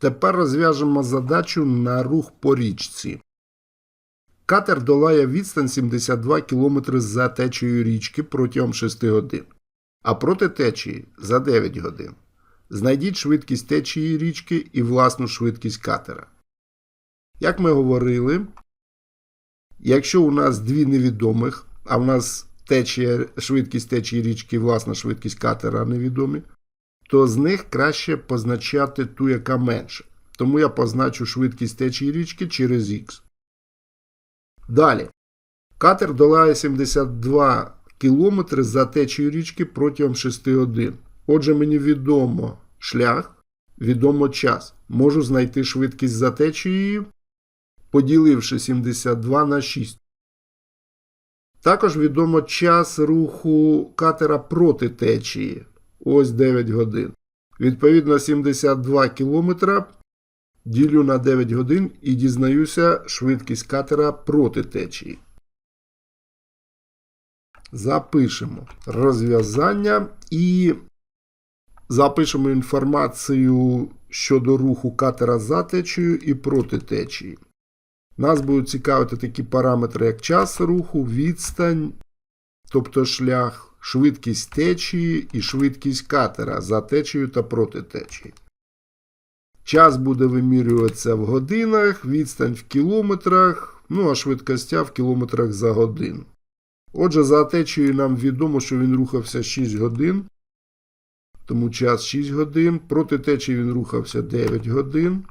Тепер розв'яжемо задачу на рух по річці. Катер долає відстань 72 км за течією річки протягом 6 годин, а проти течії за 9 годин. Знайдіть швидкість течії річки і власну швидкість катера. Як ми говорили, якщо у нас дві невідомих, а в нас течія, швидкість течії річки і власна швидкість катера невідомі, то з них краще позначати ту, яка менша. Тому я позначу швидкість течії річки через х. Далі. Катер долає 72 км за течією річки протягом 6 годин. Отже, мені відомо шлях, відомо час. Можу знайти швидкість за течією, поділивши 72 на 6. Також відомо час руху катера проти течії. Ось 9 годин. Відповідно, 72 км ділю на 9 годин і дізнаюся швидкість катера проти течії. Запишемо розв'язання і запишемо інформацію щодо руху катера за течією і проти течії. Нас будуть цікавити такі параметри, як час руху, відстань, тобто шлях, швидкість течії і швидкість катера за течією та проти течії. Час буде вимірюватися в годинах, відстань в кілометрах, ну а швидкостя в кілометрах за годину. Отже, за течією нам відомо, що він рухався 6 годин, тому час 6 годин. Проти течії він рухався 9 годин.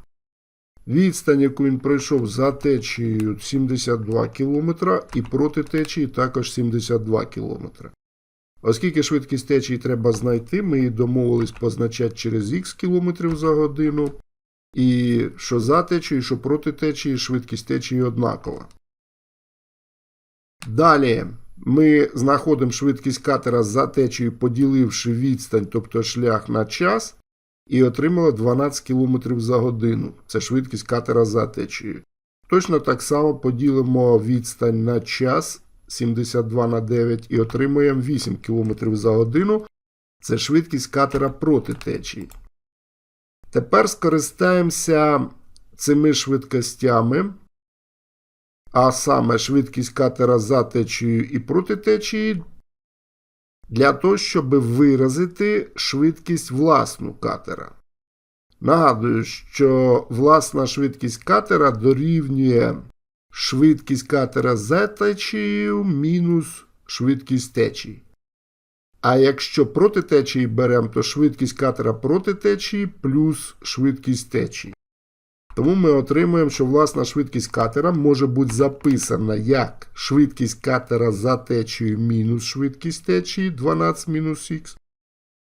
Відстань, яку він пройшов за течією 72 км і проти течії також 72 км. Оскільки швидкість течії треба знайти, ми її домовились позначати через х км за годину. І що за течією, що проти течії, швидкість течії однакова. Далі ми знаходимо швидкість катера за течією, поділивши відстань, тобто шлях на час, і отримали 12 км за годину. Це швидкість катера за течією. Точно так само поділимо відстань на час 72 на 9 і отримуємо 8 км за годину. Це швидкість катера проти течії. Тепер скористаємося цими швидкостями, а саме швидкість катера за течією і проти течії, для того, щоб виразити швидкість власну катера. Нагадую, що власна швидкість катера дорівнює швидкість катера за течією мінус швидкість течії. А якщо проти течії беремо, то швидкість катера проти течії плюс швидкість течії. Тому ми отримуємо, що власна швидкість катера може бути записана як швидкість катера за течією мінус швидкість течії 12 мінус х,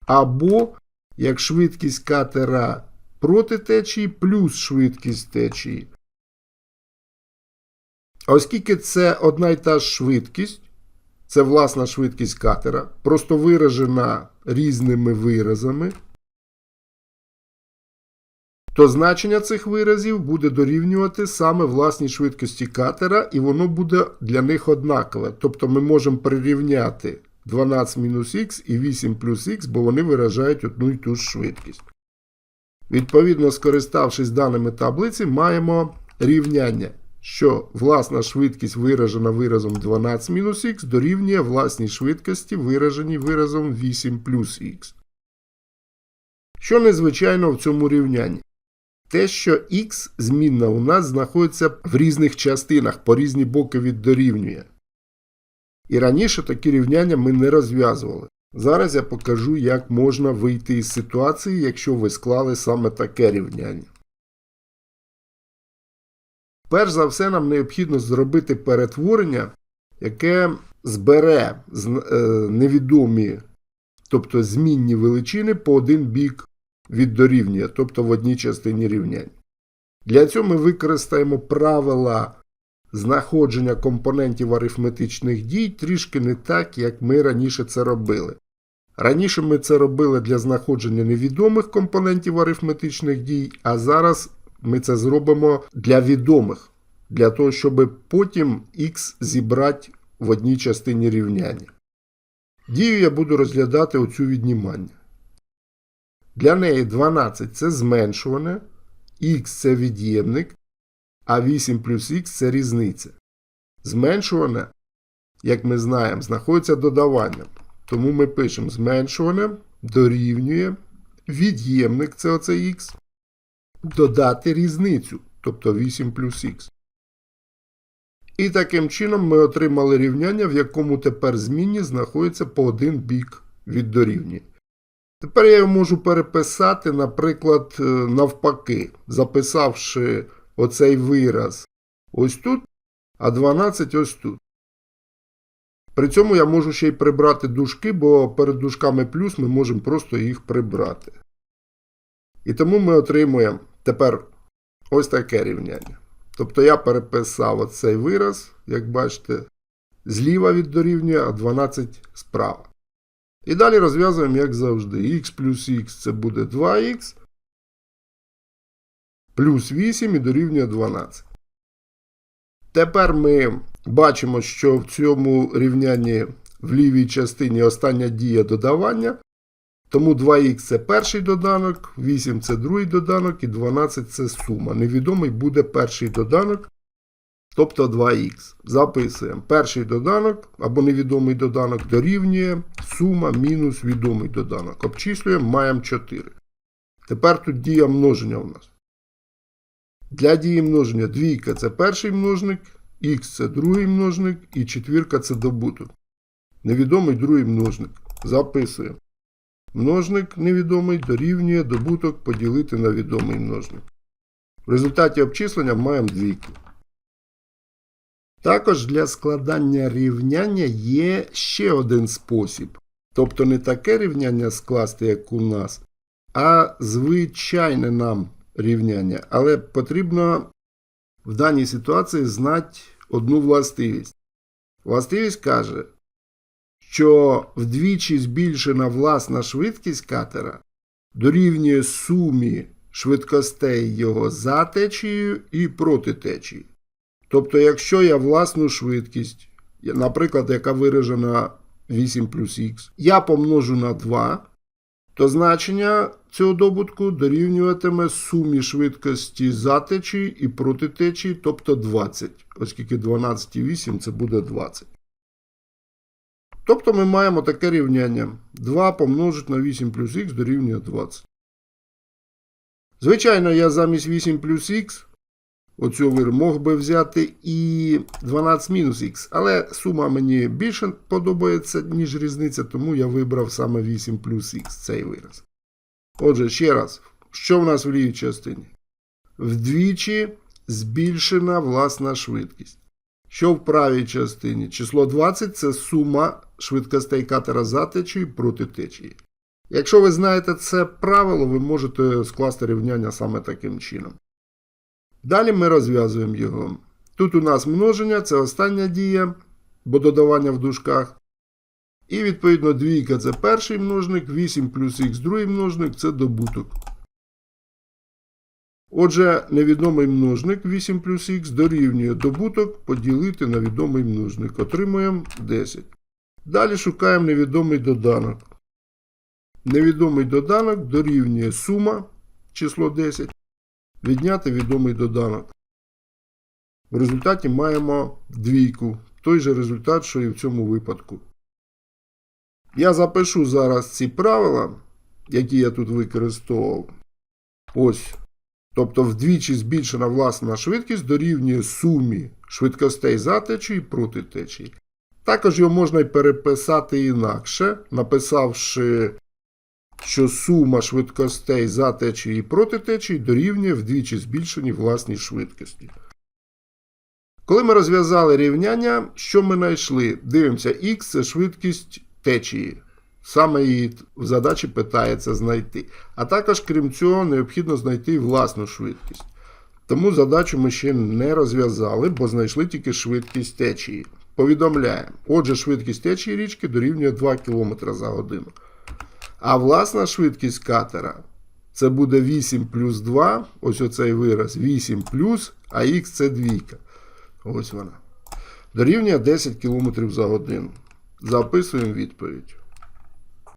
або як швидкість катера проти течії плюс швидкість течії. Оскільки це одна й та ж швидкість, це власна швидкість катера, просто виражена різними виразами, то значення цих виразів буде дорівнювати саме власній швидкості катера, і воно буде для них однакове. Тобто ми можемо прирівняти 12 мінус х і 8 плюс х, бо вони виражають одну і ту ж швидкість. Відповідно, скориставшись даними таблиці, маємо рівняння, що власна швидкість виражена виразом 12 мінус х дорівнює власній швидкості, вираженій виразом 8 плюс х. Що незвичайно в цьому рівнянні? Те, що х змінна у нас знаходиться в різних частинах, по різні боки від дорівнює. І раніше такі рівняння ми не розв'язували. Зараз я покажу, як можна вийти із ситуації, якщо ви склали саме таке рівняння. Перш за все, нам необхідно зробити перетворення, яке збере невідомі, тобто змінні величини по один бік від дорівнює, тобто в одній частині рівняння. Для цього ми використаємо правила знаходження компонентів арифметичних дій трішки не так, як ми раніше це робили. Раніше ми це робили для знаходження невідомих компонентів арифметичних дій, а зараз ми це зробимо для відомих, для того, щоб потім х зібрати в одній частині рівняння. Дію я буду розглядати оцю віднімання. Для неї 12 це зменшуване, х це від'ємник, а 8 плюс х це різниця. Зменшуване, як ми знаємо, знаходиться додаванням. Тому ми пишемо зменшуване дорівнює від'ємник це оце х, додати різницю, тобто 8 плюс х. І таким чином ми отримали рівняння, в якому тепер змінні знаходиться по один бік від дорівнює. Тепер я його можу переписати, наприклад, е, навпаки, записавши оцей вираз ось тут, а 12 ось тут. При цьому я можу ще й прибрати дужки, бо перед дужками плюс ми можемо просто їх прибрати. І тому ми отримуємо тепер ось таке рівняння. Тобто я переписав оцей вираз, як бачите, зліва від дорівнює, а 12 справа. І далі розв'язуємо, як завжди. х плюс х це буде 2х, плюс 8 і дорівнює 12. Тепер ми бачимо, що в цьому рівнянні в лівій частині остання дія додавання. Тому 2х це перший доданок, 8 це другий доданок і 12 це сума. Невідомий буде перший доданок, тобто 2х. Записуємо. Перший доданок або невідомий доданок дорівнює сума мінус відомий доданок. Обчислюємо, маємо 4. Тепер тут дія множення у нас. Для дії множення двійка це перший множник, х це другий множник і четвірка це добуток. Невідомий другий множник. Записуємо. Множник невідомий дорівнює добуток поділити на відомий множник. В результаті обчислення маємо двійку. Також для складання рівняння є ще один спосіб. Тобто не таке рівняння скласти, як у нас, а звичайне нам рівняння. Але потрібно в даній ситуації знати одну властивість. Властивість каже, що вдвічі збільшена власна швидкість катера дорівнює сумі швидкостей його за течією і проти течії. Тобто, якщо я власну швидкість, наприклад, яка виражена 8 плюс х, я помножу на 2, то значення цього добутку дорівнюватиме сумі швидкості за течією і проти течії, тобто 20, оскільки 12,8 це буде 20. Тобто ми маємо таке рівняння. 2 помножити на 8 плюс х дорівнює 20. Звичайно, я замість 8 плюс х оцю вир мог би взяти і 12 мінус х, але сума мені більше подобається, ніж різниця, тому я вибрав саме 8 плюс х цей вираз. Отже, ще раз, що в нас в лівій частині? Вдвічі збільшена власна швидкість. Що в правій частині? Число 20 це сума швидкостей катера за течією проти течії. Якщо ви знаєте це правило, ви можете скласти рівняння саме таким чином. Далі ми розв'язуємо його. Тут у нас множення, це остання дія, бо додавання в дужках. І відповідно двійка це перший множник, 8 плюс х другий множник це добуток. Отже, невідомий множник 8 плюс х дорівнює добуток поділити на відомий множник. Отримуємо 10. Далі шукаємо невідомий доданок. Невідомий доданок дорівнює сума число 10. Відняти відомий доданок. В результаті маємо двійку. Той же результат, що і в цьому випадку. Я запишу зараз ці правила, які я тут використовував. Ось. Тобто вдвічі збільшена власна швидкість дорівнює сумі швидкостей за течії проти течії. Також його можна й переписати інакше, написавши, що сума швидкостей за течії і проти течії дорівнює вдвічі збільшеній власній швидкості. Коли ми розв'язали рівняння, що ми знайшли? Дивимося, х це швидкість течії. Саме її в задачі питається знайти. А також, крім цього, необхідно знайти власну швидкість. Тому задачу ми ще не розв'язали, бо знайшли тільки швидкість течії. Повідомляємо. Отже, швидкість течії річки дорівнює 2 км за годину. А власна швидкість катера це буде 8 плюс 2. Ось оцей вираз 8 плюс, а х це двійка. Ось вона. Дорівнює 10 км за годину. Записуємо відповідь.